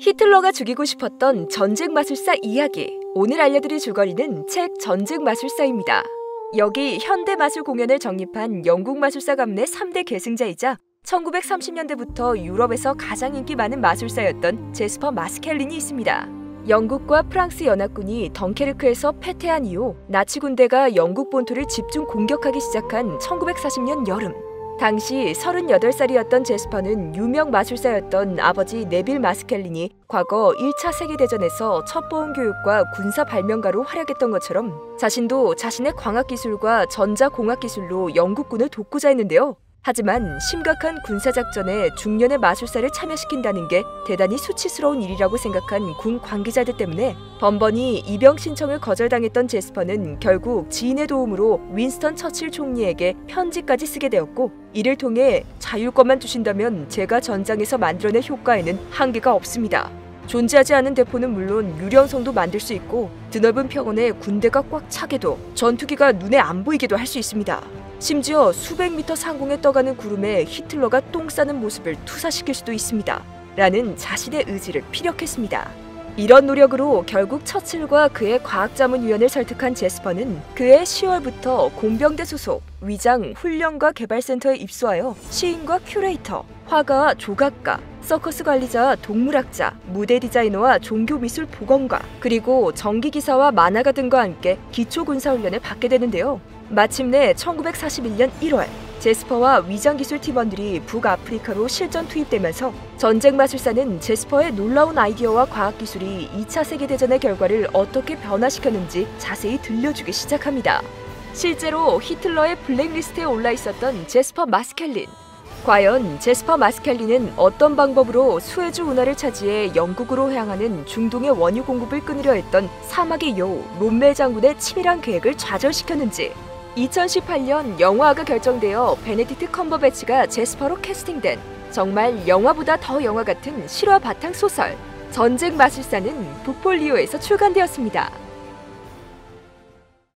히틀러가 죽이고 싶었던 전쟁 마술사 이야기. 오늘 알려드릴 줄거리는 책 전쟁 마술사입니다. 여기 현대 마술 공연을 정립한 영국 마술사 가문의 3대 계승자이자 1930년대부터 유럽에서 가장 인기 많은 마술사였던 제스퍼 마스켈린이 있습니다. 영국과 프랑스 연합군이 덩케르크에서 패퇴한 이후 나치 군대가 영국 본토를 집중 공격하기 시작한 1940년 여름 당시 38살이었던 제스퍼는 유명 마술사였던 아버지 네빌 마스켈린이 과거 1차 세계대전에서 첩보원 교육과 군사 발명가로 활약했던 것처럼 자신도 자신의 광학 기술과 전자 공학 기술로 영국군을 돕고자 했는데요. 하지만 심각한 군사작전에 중년의 마술사를 참여시킨다는 게 대단히 수치스러운 일이라고 생각한 군 관계자들 때문에 번번이 입영 신청을 거절당했던 제스퍼는 결국 지인의 도움으로 윈스턴 처칠 총리에게 편지까지 쓰게 되었고 이를 통해 자율권만 주신다면 제가 전장에서 만들어낼 효과에는 한계가 없습니다. 존재하지 않은 대포는 물론 유령성도 만들 수 있고 드넓은 평원에 군대가 꽉 차게도 전투기가 눈에 안 보이게도 할 수 있습니다. 심지어 수백 미터 상공에 떠가는 구름에 히틀러가 똥 싸는 모습을 투사시킬 수도 있습니다. 라는 자신의 의지를 피력했습니다. 이런 노력으로 결국 처칠과 그의 과학자문위원을 설득한 제스퍼는 그해 10월부터 공병대 소속 위장 훈련과 개발센터에 입소하여 시인과 큐레이터, 화가, 조각가, 서커스 관리자, 동물학자, 무대 디자이너와 종교미술 보건가, 그리고 전기기사와 만화가 등과 함께 기초군사훈련을 받게 되는데요. 마침내 1941년 1월 제스퍼와 위장기술 팀원들이 북아프리카로 실전 투입되면서 전쟁 마술사는 제스퍼의 놀라운 아이디어와 과학기술이 2차 세계대전의 결과를 어떻게 변화시켰는지 자세히 들려주기 시작합니다. 실제로 히틀러의 블랙리스트에 올라 있었던 제스퍼 마스켈린. 과연 제스퍼 마스켈린은 어떤 방법으로 수에즈 운하를 차지해 영국으로 향하는 중동의 원유 공급을 끊으려 했던 사막의 여우 롬멜 장군의 치밀한 계획을 좌절시켰는지 2018년 영화가 결정되어 베네딕트 컴버배치가 제스퍼로 캐스팅된 정말 영화보다 더 영화 같은 실화 바탕 소설 전쟁 마술사는 부폴리오에서 출간되었습니다.